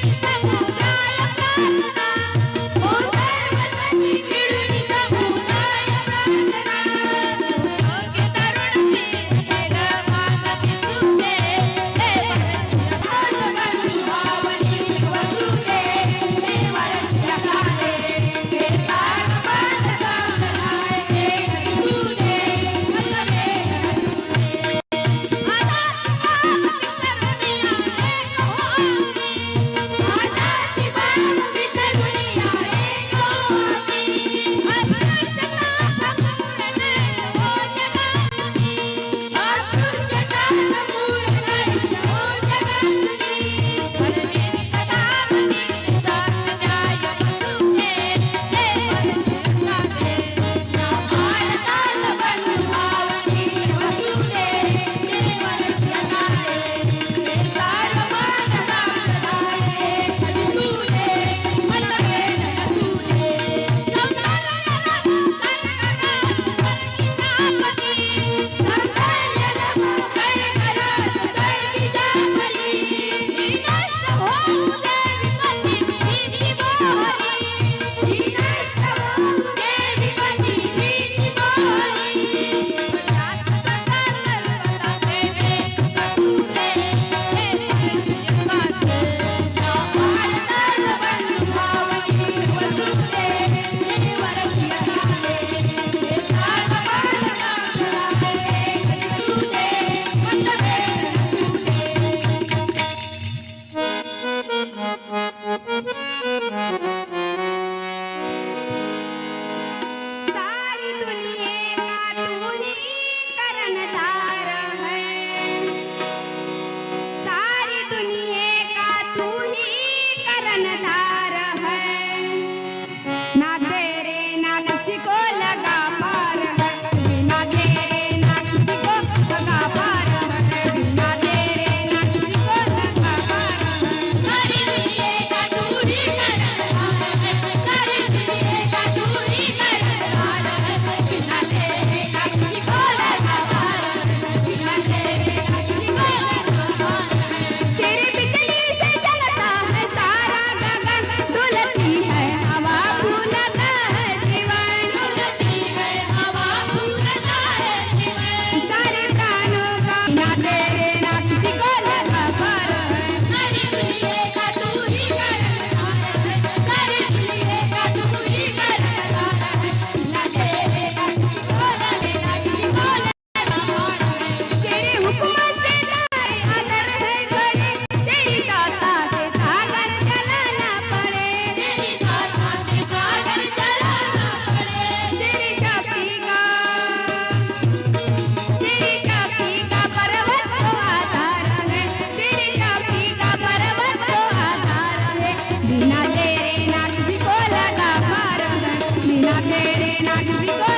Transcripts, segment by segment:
Thank you. तेरे ना किसी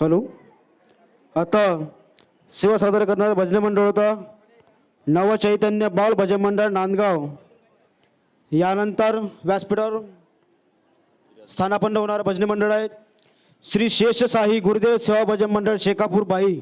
हॅलो. आता सेवा सादर करणारं भजन मंडळ होता. नवचैतन्य बाल भजन मंडळ नांदगाव. यानंतर व्यासपीठावर स्थानापन्न होणारं भजन मंडळ आहे श्री शेषशाही गुरुदेव सेवा भजन मंडळ शेकापूर बाई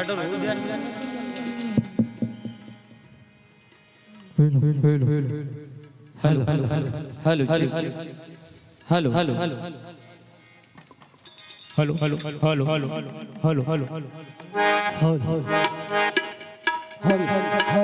hello hello hello hello hello hello hello hello hello hello hello hello hello hello आता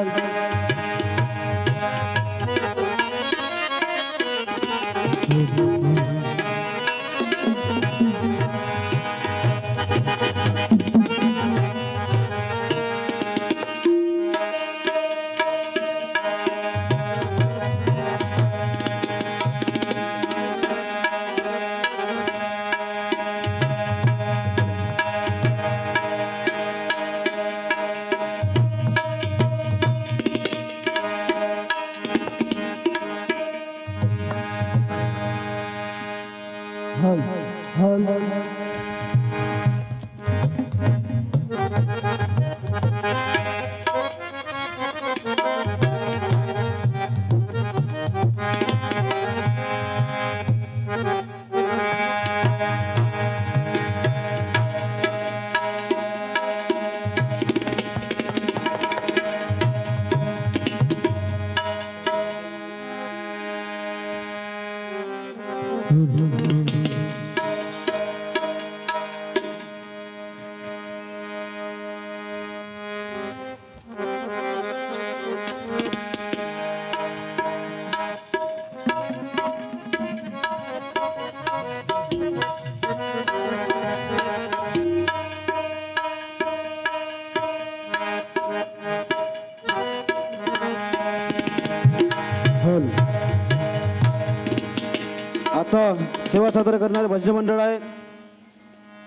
भजन मंडळ आहे.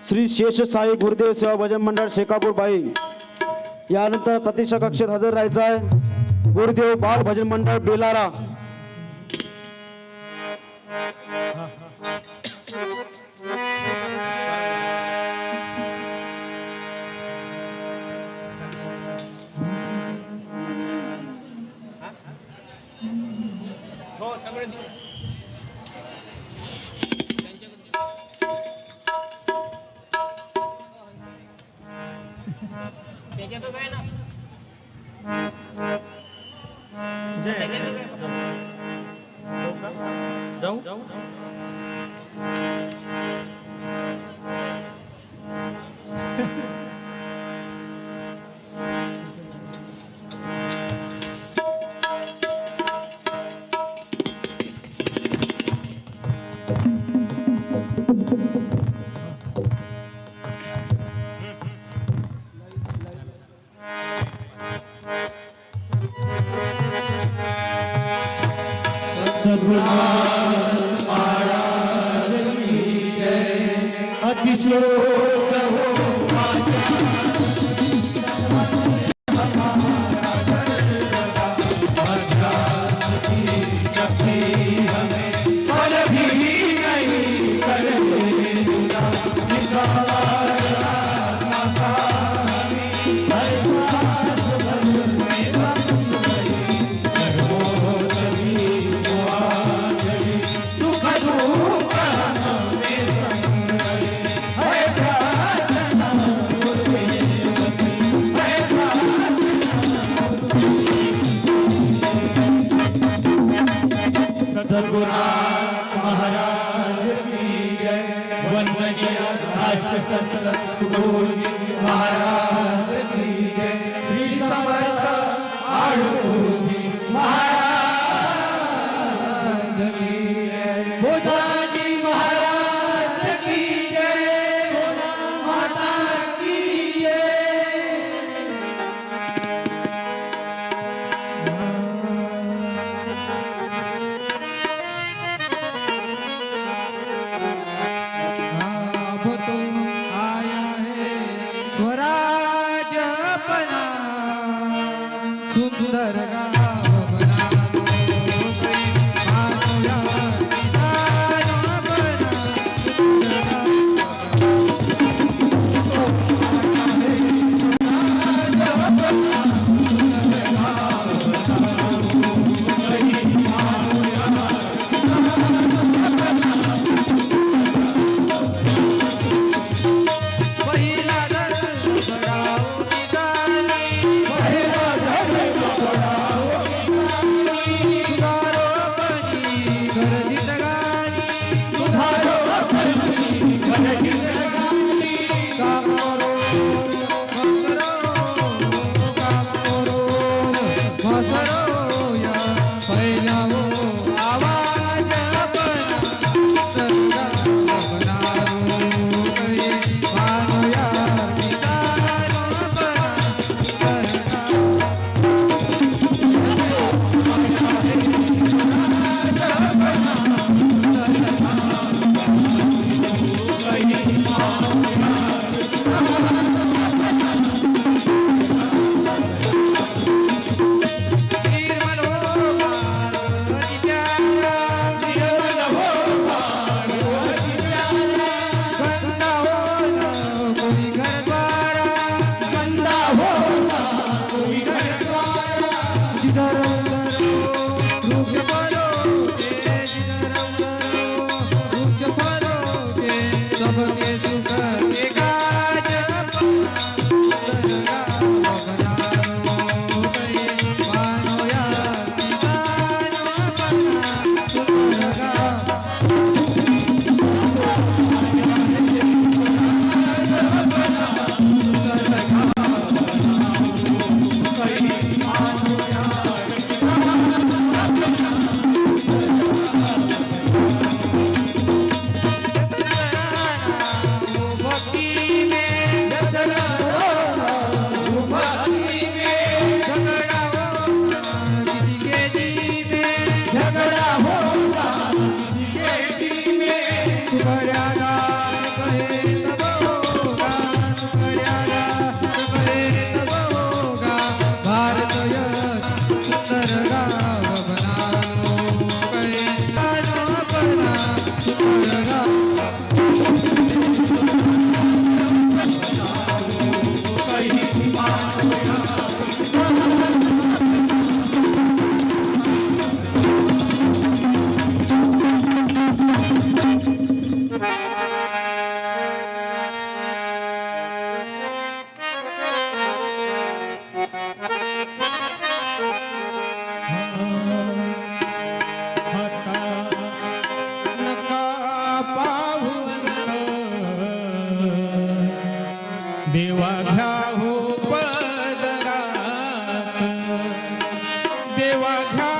श्री शेष साई गुरुदेव सेवा भजन मंडळ शेकापूर बाई. यानंतर प्रतीक्षा कक्षेत हजर राहायचं आहे. गुरुदेव बाल भजन मंडळ बेलारा. देवा घ्या